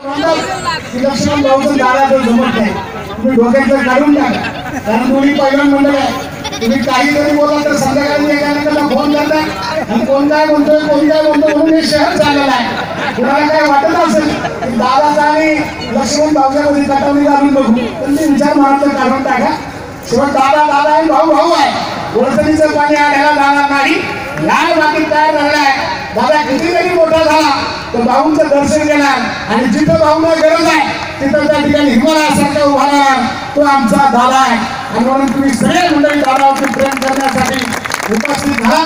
वाटत की लक्ष्मण भाऊचं दाराचं जमत नाही. तुम्ही डोक्याचं काढून टाका. कारण तुम्ही पहिला मंडळ आहे तुम्ही काही जरी बोला तर संध्याकाळी एकामेकाला फोन करता. आणि कोण काय म्हणतोय कोण काय म्हणतो म्हणून हे शहर चाललेलं आहे. कुणाला काय वाटत असेल दादाचा आणि लक्ष्मण भाऊच्यामध्ये मध्ये कटवणी घालून बघू. पण ते विचार मनातलं काढून टाका. शिवाय दादा दादा आहे भाऊ भाऊ आहे. ओळखणीचं पाणी आढळला जाणार नाही. लाल बाकी तयार आहे दादा किती जरी मोठा झाला. तर भाऊंचं दर्शन घेणार आणि जिथं बाहूंना गरज आहे तिथं त्या ठिकाणी हिमालयासारखा उभा राहणार. तो आमचा दादा आहे. आणि म्हणून तुम्ही सगळे मंडळी दादावरती प्रेम करण्यासाठी उपस्थित झाला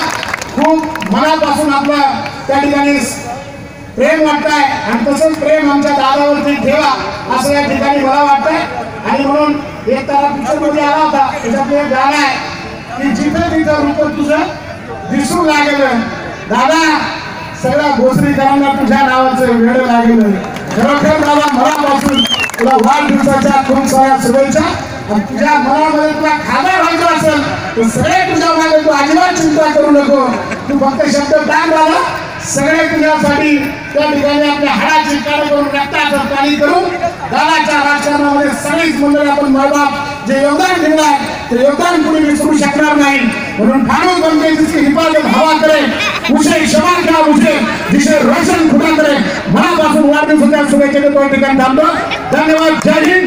खूप मनापासून आपलं त्या ठिकाणी प्रेम वाटतंय. आणि तसंच प्रेम आमच्या दादावरती ठेवा असं या ठिकाणी मला वाटतंय. आणि म्हणून एक तारा पिक्चरमध्ये आला होता त्याच्यातलं एक गाणं आहे की जिथं तिथं रूप तुझं दिसू लागेल. दादा सगळ्या भोसरीकरांना तुझ्या नावाचं वेळ लागेल. खरोखर दादा मनापासून तुला वाढदिवसाच्या खूप साऱ्या शुभेच्छा. आणि तुझ्या मनामध्ये तुला खादा व्हायचं असेल तर सगळे तुझ्या मागे तू अजिबात चिंता करू नको. तू फक्त शब्द टाक दादा सगळे तुझ्यासाठी त्या ठिकाणी आपल्या हाडाची काळ करून रक्ताचं पाणी करून दादाच्या राजकारणामध्ये सगळीच मंडळी आपण मायबाप जे योगदान दिलं आहे ते योगदान कुणी विसरू शकणार नाही. म्हणून ठाणू बनते क्षमा क्या जिसे रोशन खुदा करे मनापासून वाढदिवसाच्या शुभेच्छा देतो या ठिकाणी थांबतो. धन्यवाद. जय हिंद.